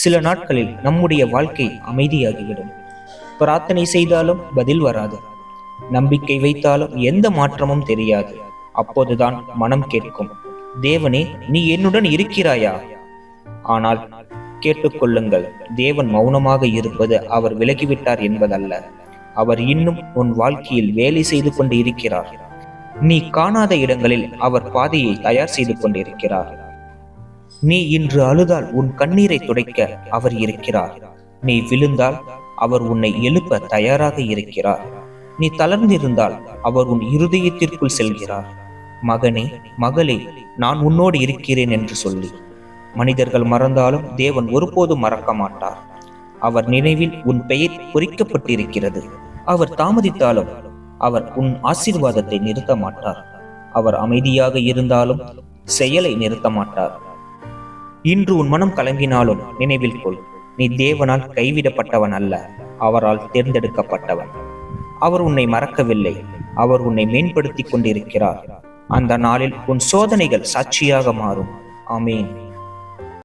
சில நாட்களில் நம்முடைய வாழ்க்கை அமைதியாகிவிடும். பிரார்த்தனை செய்தாலும் பதில் வராது. நம்பிக்கை வைத்தாலும் எந்த மாற்றமும் தெரியாது. அப்போதுதான் மனம் கேட்கும். தேவனே நீ என்னுடன் இருக்கிறாயா? ஆனால் கேட்டுக்கொள்ளுங்கள் தேவன் மௌனமாக இருப்பது அவர் விலகிவிட்டார் என்பதல்ல. அவர் இன்னும் உன் வாழ்க்கையில் வேலை செய்து கொண்டு இருக்கிறார் நீ காணாத இடங்களில் அவர் பாதையை தயார் செய்து கொண்டிருக்கிறார். நீ இன்று அழுதால் உன் கண்ணீரை துடைக்க அவர் இருக்கிறார். நீ விழுந்தால் அவர் உன்னை எழுப்ப தயாராக இருக்கிறார். நீ தளர்ந்திருந்தால் அவர் உன் இருதயத்திற்குள் செல்கிறார். மகனே மகளே நான் உன்னோடு இருக்கிறேன் என்று சொல்லி. மனிதர்கள் மறந்தாலும் தேவன் ஒருபோதும் மறக்க மாட்டார். அவர் நினைவில் உன் பெயர் பொறிக்கப்பட்டிருக்கிறது. அவர் தாமதித்தாலும் அவர் உன் ஆசீர்வாதத்தை நிறுத்த மாட்டார். அவர் அமைதியாக இருந்தாலும் செயலை நிறுத்த மாட்டார். இன்று உன் மனம் கலங்கினாலும் நினைவில் கொள். நீ தேவனால் கைவிடப்பட்டவன் அல்ல அவரால் தேர்ந்தெடுக்கப்பட்டவன். அவர் உன்னை மறக்கவில்லை அவர் உன்னை மேம்படுத்திக் கொண்டிருக்கிறார். அந்த நாளில் உன் சோதனைகள் சாட்சியாக மாறும். ஆமேன்.